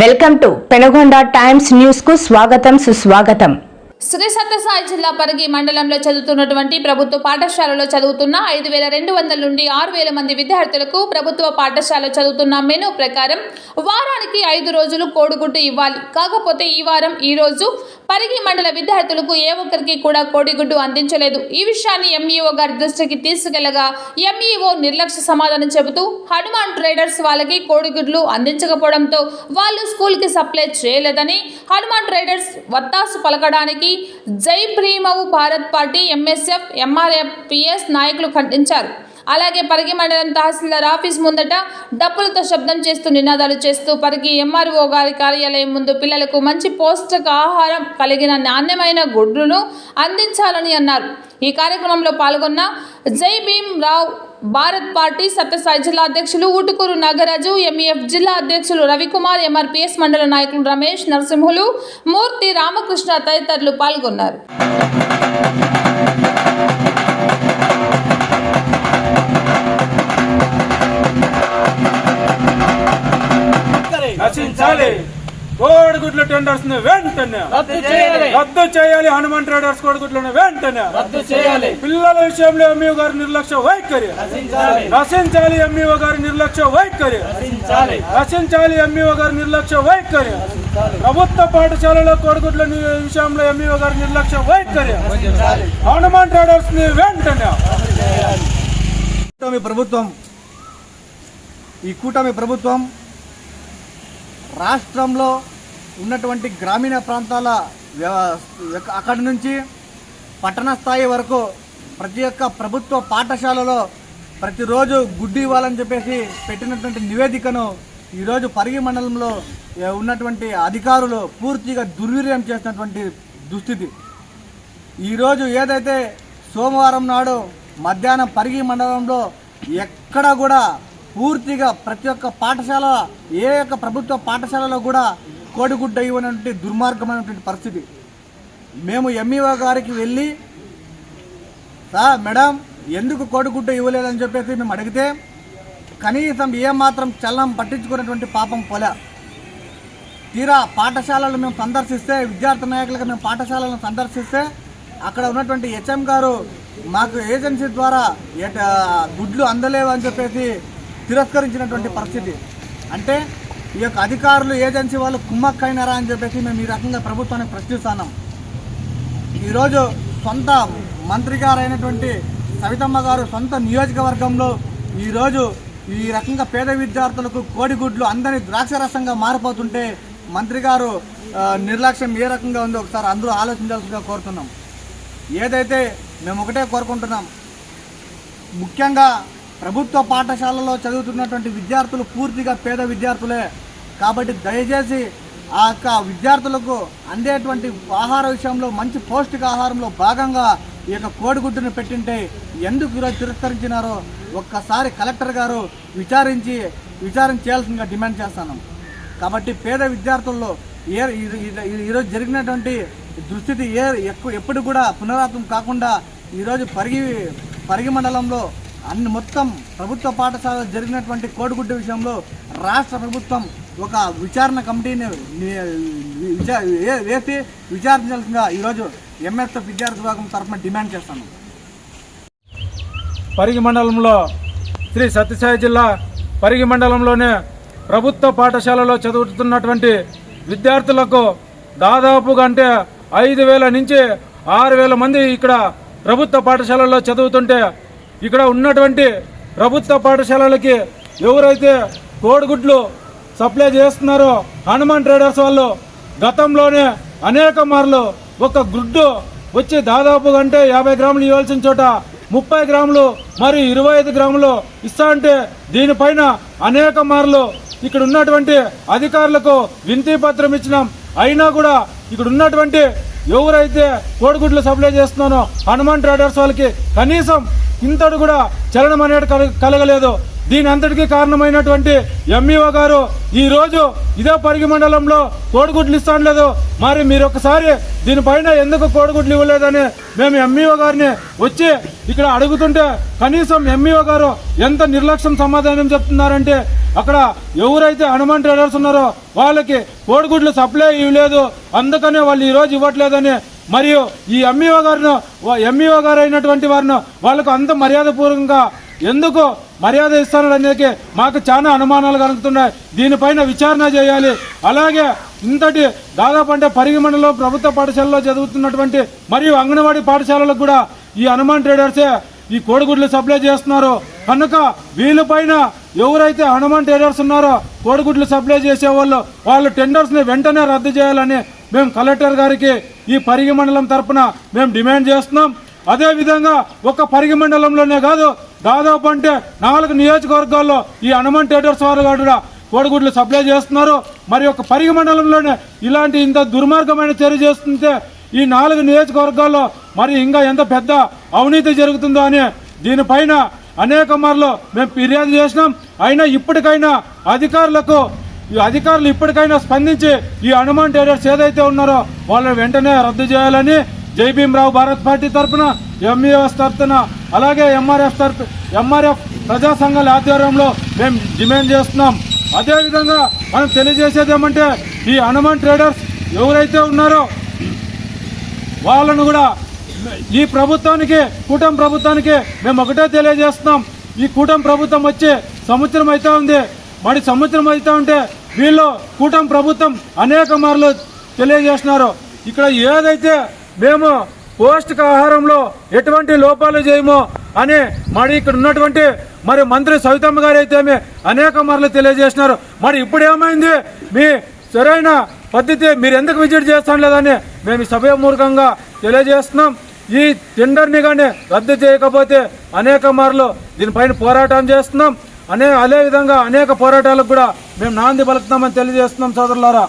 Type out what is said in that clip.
Welcome to Penagonda times న్యూస్కు స్వాగతం సుస్వాగతం. శ్రీ సత్యసాయి జిల్లా పరిగి మండలంలో చదువుతున్నటువంటి ప్రభుత్వ పాఠశాలలో చదువుతున్న ఐదు వేల రెండు వందల నుండి ఆరు వేల మంది విద్యార్థులకు ప్రభుత్వ పాఠశాల చదువుతున్న మెనూ ప్రకారం వారానికి ఐదు రోజులు కోడిగుడ్డు ఇవ్వాలి. కాకపోతే ఈ వారం ఈ రోజు పరిగి మండల విద్యార్థులకు ఏ ఒక్కరికి కూడా కోడిగుడ్డు అందించలేదు. ఈ విషయాన్ని ఎంఈఓ గారి దృష్టికి తీసుకెళ్ళగా ఎంఈఓ నిర్లక్ష్య సమాధానం చెబుతూ హనుమాన్ ట్రేడర్స్ వాళ్ళకి కోడిగుడ్లు అందించకపోవడంతో వాళ్ళు స్కూల్కి సప్లై చేయలేదని హనుమాన్ ట్రేడర్స్ వత్తాసు పలకడానికి జై భీమవు భారత్ పార్టీ ఎంఎస్ఎఫ్ ఎంఆర్ఎఫ్పిఎస్ నాయకులు ఖండించారు. అలాగే పరిగి మండలం తహసీల్దార్ ఆఫీస్ ముందట డప్పులతో శబ్దం చేస్తూ నినాదాలు చేస్తూ పరిగి ఎంఆర్ఓ గారి కార్యాలయం ముందు పిల్లలకు మంచి పౌష్టిక ఆహారం కలిగిన నాణ్యమైన గుడ్లను అందించాలని అన్నారు. ఈ కార్యక్రమంలో పాల్గొన్న జై భీమ్ రావ్ భారత్ పార్టీ సత్యసాయి జిల్లా అధ్యక్షులు ఊటుకూరు నాగరాజు ఎంఈఎఫ్ జిల్లా అధ్యక్షులు రవికుమార్ ఎంఆర్పిఎస్ మండల నాయకులు రమేష్ నరసింహులు మూర్తి రామకృష్ణ తదితరులు పాల్గొన్నారు. కోడిగుడ్ల టెండర్స్ని వెంటనే రద్దు చేయాలి. హనుమాన్ ట్రేడర్స్ కోడిగుడ్లను వెంటనే రద్దు చేయాలి. పిల్లల విషయంలో ఎంఈఓ గారి నిర్లక్ష్య వైఖరి. నశించాలి ఎంఈఓ గారి నిర్లక్ష్య వైఖరి. నశించాలి ఎంఈఓ గారి నిర్లక్ష్య వైఖరి. ప్రభుత్వ పాఠశాలలో కోడిగుడ్ల విషయంలో ఎంఈఓ గారి నిర్లక్ష్య వైఖరి. హనుమాన్ ట్రేడర్స్ని వెంటనే. కూటమి ప్రభుత్వం ఈ కూటమి ప్రభుత్వం రాష్ట్రంలో ఉన్నటువంటి గ్రామీణ ప్రాంతాల అక్కడి నుంచి పట్టణ స్థాయి వరకు ప్రతి ఒక్క ప్రభుత్వ పాఠశాలలో ప్రతిరోజు గుడ్డి ఇవ్వాలని చెప్పేసి పెట్టినటువంటి నివేదికను ఈరోజు పరిగి మండలంలో ఉన్నటువంటి అధికారులు పూర్తిగా దుర్వినియోగం చేసినటువంటి దుస్థితి. ఈరోజు ఏదైతే సోమవారం నాడు మధ్యాహ్నం పరిగి మండలంలో ఎక్కడ కూడా పూర్తిగా ప్రతి ఒక్క పాఠశాల ఏ యొక్క ప్రభుత్వ పాఠశాలలో కూడా కోడిగుడ్డ ఇవ్వనటువంటి దుర్మార్గమైనటువంటి పరిస్థితి. మేము ఎంఈఓ గారికి వెళ్ళి సార్ మేడం ఎందుకు కోడిగుడ్డ ఇవ్వలేదని చెప్పేసి మేము అడిగితే కనీసం ఏమాత్రం చలనం పట్టించుకున్నటువంటి పాపం పొల. తీరా పాఠశాలలు మేము సందర్శిస్తే విద్యార్థి నాయకులుగా మేము పాఠశాలను సందర్శిస్తే అక్కడ ఉన్నటువంటి హెచ్ఎం గారు మాకు ఏజెన్సీ ద్వారా ఎట- గుడ్లు అందలేవు అని చెప్పేసి తిరస్కరించినటువంటి పరిస్థితి. అంటే ఈ యొక్క అధికారులు ఏజెన్సీ వాళ్ళు కుమ్మక్కైనారా అని చెప్పేసి మేము ఈ రకంగా ప్రభుత్వాన్ని ప్రశ్నిస్తున్నాం. ఈరోజు సొంత మంత్రి గారైనటువంటి సవితమ్మ గారు సొంత నియోజకవర్గంలో ఈరోజు ఈ రకంగా పేద విద్యార్థులకు కోడిగుడ్లు అందరి ద్రాక్షరసంగా మారిపోతుంటే మంత్రి గారు నిర్లక్ష్యం ఏ రకంగా ఉందో ఒకసారి అందరూ ఆలోచించాల్సిందిగా కోరుతున్నాం. ఏదైతే మేము ఒకటే కోరుకుంటున్నాం ముఖ్యంగా ప్రభుత్వ పాఠశాలలో చదువుతున్నటువంటి విద్యార్థులు పూర్తిగా పేద విద్యార్థులే. కాబట్టి దయచేసి ఆ యొక్క విద్యార్థులకు అందేటువంటి ఆహార విషయంలో మంచి పౌష్టికాహారంలో భాగంగా ఈ యొక్క కోడిగుడ్డును పెట్టింటే ఎందుకు ఈరోజు తిరస్కరించినారో ఒక్కసారి కలెక్టర్ గారు విచారించి విచారణ చేయాల్సిందిగా డిమాండ్ చేస్తాను. కాబట్టి పేద విద్యార్థుల్లో ఏ ఈరోజు జరిగినటువంటి దుస్థితి ఏ ఎక్కువ ఎప్పుడు కూడా పునరావృతం కాకుండా ఈరోజు పరిగి పరిగి మండలంలో అన్ని మొత్తం ప్రభుత్వ పాఠశాలలో జరిగినటువంటి కోడిగుడ్డు విషయంలో రాష్ట్ర ప్రభుత్వం ఒక విచారణ కమిటీని వేసి విచారించాల్సిందిగా ఈరోజు ఎంఎస్ఎఫ్ విద్యార్థి విభాగం తరఫున డిమాండ్ చేస్తాను. పరిగి మండలంలో శ్రీ సత్యసాయి జిల్లా పరిగి మండలంలోనే ప్రభుత్వ పాఠశాలలో చదువుతున్నటువంటి విద్యార్థులకు దాదాపుగా అంటే ఐదు వేల నుంచి ఆరు వేల మంది ఇక్కడ ప్రభుత్వ పాఠశాలలో చదువుతుంటే ఇక్కడ ఉన్నటువంటి ప్రభుత్వ పాఠశాలలకి ఎవరైతే కోడిగుడ్లు సప్లై చేస్తున్నారో హనుమాన్ ట్రేడర్స్ వాళ్ళు గతంలోనే అనేక మార్లు ఒక గుడ్డు వచ్చి దాదాపు అంటే యాభై గ్రాములు ఇవ్వాల్సిన చోట ముప్పై గ్రాములు మరియు ఇరవై ఐదు గ్రాములు ఇస్తా అంటే దీనిపైన అనేక మార్లు ఇక్కడ ఉన్నటువంటి అధికారులకు వినతి పత్రం ఇచ్చినాం. అయినా కూడా ఇక్కడ ఉన్నటువంటి ఎవరైతే కోడిగుడ్లు సప్లై చేస్తున్నానో హనుమాన్ ట్రేడర్స్ వాళ్ళకి కనీసం ఇంతడు కూడా చలనం అనేది కల- కలగలేదు. దీని అంతటికీ కారణమైనటువంటి ఎంఈఓ గారు ఈరోజు ఇదే పరిగి మండలంలో కోడిగుడ్లు ఇస్తాను లేదు మరి మీరు ఒకసారి దీనిపైన ఎందుకు కోడిగుడ్లు ఇవ్వలేదని మేము ఎంఈఓ గారిని వచ్చి ఇక్కడ అడుగుతుంటే కనీసం ఎంఈఓ గారు ఎంత నిర్లక్ష్యం సమాధానం చెప్తున్నారంటే అక్కడ ఎవరైతే హనుమాన్ ట్రేడర్స్ ఉన్నారో వాళ్ళకి కోడిగుడ్లు సప్లై ఇవ్వలేదు. అందుకనే వాళ్ళు ఈరోజు ఇవ్వట్లేదని మరియు ఈ ఎంఈఓ గారును ఎంఈఓ గారు అయినటువంటి వారిని వాళ్ళకు అంత మర్యాదపూర్వకంగా ఎందుకు మర్యాద ఇస్తానని అనేది మాకు చాలా అనుమానాలు కలుగుతున్నాయి. దీనిపైన విచారణ చేయాలి. అలాగే ఇంతటి దాదాపు అంటే పరిగి మండలం ప్రభుత్వ పాఠశాలలో చదువుతున్నటువంటి మరియు అంగన్వాడీ పాఠశాలలకు కూడా ఈ హనుమాన్ ట్రేడర్సే ఈ కోడిగుడ్లు సప్లై చేస్తున్నారు. కనుక వీళ్ళపైన ఎవరైతే హనుమాన్ ట్రేడర్స్ ఉన్నారో కోడిగుడ్లు సప్లై చేసే వాళ్ళు వాళ్ళు టెండర్స్ని వెంటనే రద్దు చేయాలని మేము కలెక్టర్ గారికి ఈ పరిగి మండలం తరపున మేము డిమాండ్ చేస్తున్నాం. అదేవిధంగా ఒక పరిగి మండలంలోనే కాదు దాదాపు అంటే నాలుగు నియోజకవర్గాల్లో ఈ హనుమాన్ థియేటర్స్ వారు కూడా కోడిగుడ్లు సప్లై చేస్తున్నారు. మరి ఒక పరిగి మండలంలోనే ఇలాంటి ఇంత దుర్మార్గమైన చర్య చేస్తుంటే ఈ నాలుగు నియోజకవర్గాల్లో మరి ఇంకా ఎంత పెద్ద అవినీతి జరుగుతుందో అని దీనిపైన అనేక మార్లు మేము ఫిర్యాదు చేసినాం. అయినా ఇప్పటికైనా అధికారులకు ఈ అధికారులు ఇప్పటికైనా స్పందించి ఈ హనుమాన్ ట్రేడర్స్ ఏదైతే ఉన్నారో వాళ్ళని వెంటనే రద్దు చేయాలని జైభీమరావు భారత్ పార్టీ తరఫున ఎంఈఎస్ తరఫున అలాగే ఎంఆర్ఎఫ్ తరఫు ఎంఆర్ఎఫ్ ప్రజా సంఘాల ఆధ్వర్యంలో మేము డిమాండ్ చేస్తున్నాం. అదేవిధంగా మనం తెలియజేసేది ఏమంటే ఈ హనుమాన్ ట్రేడర్స్ ఎవరైతే ఉన్నారో వాళ్ళను కూడా ఈ ప్రభుత్వానికి కూటమి ప్రభుత్వానికి మేము ఒకటే తెలియజేస్తున్నాం. ఈ కూటమి ప్రభుత్వం వచ్చి సంవత్సరం అయితే ఉంది. మరి సంవత్సరం అయితే ఉంటే వీళ్ళు కూటమి ప్రభుత్వం అనేక మార్లు తెలియజేస్తున్నారు. ఇక్కడ ఏదైతే మేము పౌష్టికాహారంలో ఎటువంటి లోపాలు చేయమో అని మరి ఇక్కడ ఉన్నటువంటి మరి మంత్రి సవితమ్మ గారు అయితే అనేక మార్లు తెలియజేసినారు మరి ఇప్పుడు ఏమైంది మీ సరైన పద్ధతి మీరు ఎందుకు విజిట్ చేస్తాం లేదని మేము ఈ సభయమూర్ఖంగా తెలియజేస్తున్నాం. ఈ టెండర్ని కానీ రద్దు చేయకపోతే అనేక మార్లు దీనిపైన పోరాటం చేస్తున్నాం. అనే అదే విధంగా అనేక పోరాటాలకు కూడా మేము నాంది పలుకుతామని తెలియజేస్తున్నాం సోదరులారా.